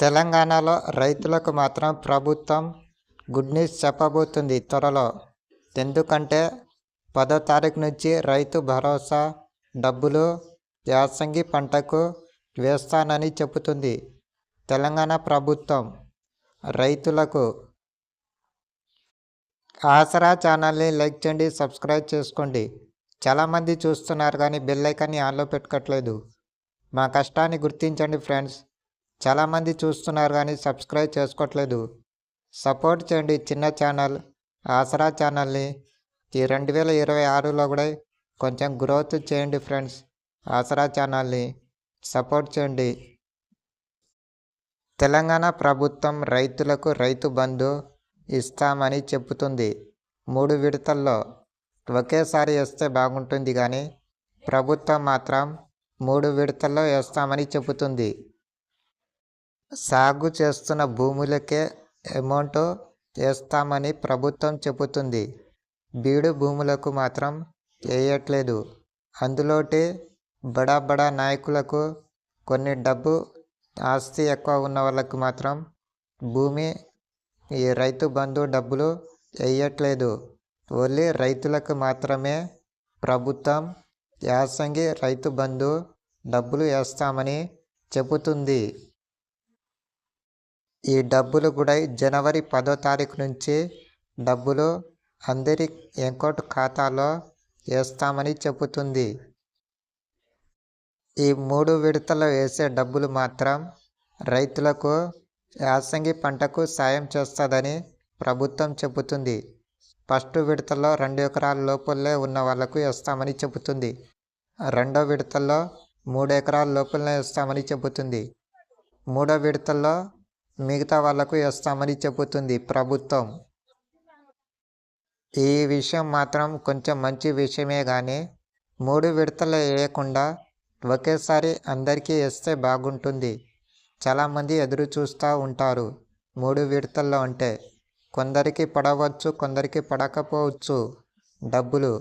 తెలంగాణలో రైతులకు మాత్రం ప్రభుత్వం గుడ్ న్యూస్ చెప్పబోతుంది త్వరలో. ఎందుకంటే పదో తారీఖు నుంచి రైతు భరోసా డబ్బులు యాసంగి పంటకు వేస్తానని చెబుతుంది తెలంగాణ ప్రభుత్వం. రైతులకు ఆసరా ఛానల్ని లైక్ చేయండి సబ్స్క్రైబ్ చేసుకోండి. చాలామంది చూస్తున్నారు కానీ బెల్ ఐకాన్ని ఆన్లో పెట్టుకోవట్లేదు మా కష్టాన్ని గుర్తించండి ఫ్రెండ్స్. చాలామంది చూస్తున్నారు కానీ సబ్స్క్రైబ్ చేసుకోవట్లేదు. సపోర్ట్ చేయండి చిన్న ఛానల్ ఆసరా ఛానల్ని. ఈ రెండు వేల ఇరవై ఆరులో కూడా కొంచెం గ్రోత్ చేయండి ఫ్రెండ్స్ ఆసరా ఛానల్ని. సపోర్ట్ చేయండి. తెలంగాణ ప్రభుత్వం రైతులకు రైతు బంధు ఇస్తామని చెబుతుంది. మూడు విడతల్లో ఒకేసారి వేస్తే బాగుంటుంది కానీ ప్రభుత్వం మాత్రం మూడు విడతల్లో వేస్తామని చెబుతుంది. సాగు చేస్తున్న భూములకే అమౌంట్ వేస్తామని ప్రభుత్వం చెబుతుంది. బీడు భూములకు మాత్రం వేయట్లేదు. అందులోటి బడా బడా నాయకులకు కొన్ని డబ్బు ఆస్తి ఎక్కువ ఉన్న వాళ్ళకు మాత్రం భూమి ఈ రైతు బంధు డబ్బులు వేయట్లేదు. ఓన్లీ రైతులకు మాత్రమే ప్రభుత్వం యాసంగి రైతు బంధు డబ్బులు వేస్తామని చెబుతుంది. ఈ డబ్బులు కూడా జనవరి పదో తారీఖు నుంచి డబ్బులు అందరి అకౌంట్ ఖాతాలో వేస్తామని చెబుతుంది. ఈ మూడు విడతలు వేసే డబ్బులు మాత్రం రైతులకు యాసంగి పంటకు సాయం చేస్తుందని ప్రభుత్వం చెబుతుంది. ఫస్ట్ విడతల్లో రెండు ఎకరాల లోపలే ఉన్న వాళ్ళకు వేస్తామని చెబుతుంది. రెండో విడతల్లో మూడు ఎకరాల లోపలనే వేస్తామని చెబుతుంది. మూడో విడతల్లో మిగతా వాళ్ళకు వేస్తామని చెబుతుంది ప్రభుత్వం. ఈ విషయం మాత్రం కొంచెం మంచి విషయమే కానీ మూడు విడతలు వేయకుండా ఒకేసారి అందరికీ వేస్తే బాగుంటుంది. చాలామంది ఎదురు చూస్తూ ఉంటారు మూడు విడతల్లో అంటే. కొందరికి పడవచ్చు కొందరికి పడకపోవచ్చు డబ్బులు.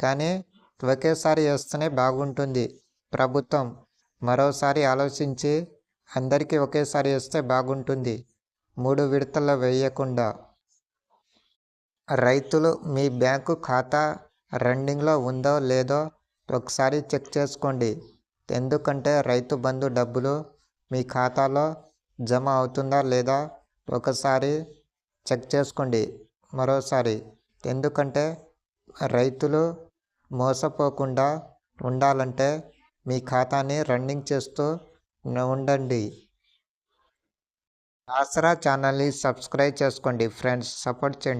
కానీ ఒకేసారి వేస్తేనే బాగుంటుంది ప్రభుత్వం. మరోసారి ఆలోచించి అందరికీ ఒకేసారి వేస్తే బాగుంటుంది. మూడు విడతల్లో వేయకుండా. రైతులు మీ బ్యాంకు ఖాతా రన్నింగ్లో ఉందో లేదో ఒకసారి చెక్ చేసుకోండి. ఎందుకంటే రైతు బంధు డబ్బులు మీ ఖాతాలో జమ అవుతుందా లేదా ఒకసారి చెక్ చేసుకోండి. మరోసారి ఎందుకంటే రైతులు మోసపోకుండా ఉండాలంటే మీ ఖాతాని రన్నింగ్ చేస్తూ ఉండండి. ఆసరా ఛానల్ని సబ్స్క్రైబ్ చేసుకోండి ఫ్రెండ్స్. సపోర్ట్ చేయండి.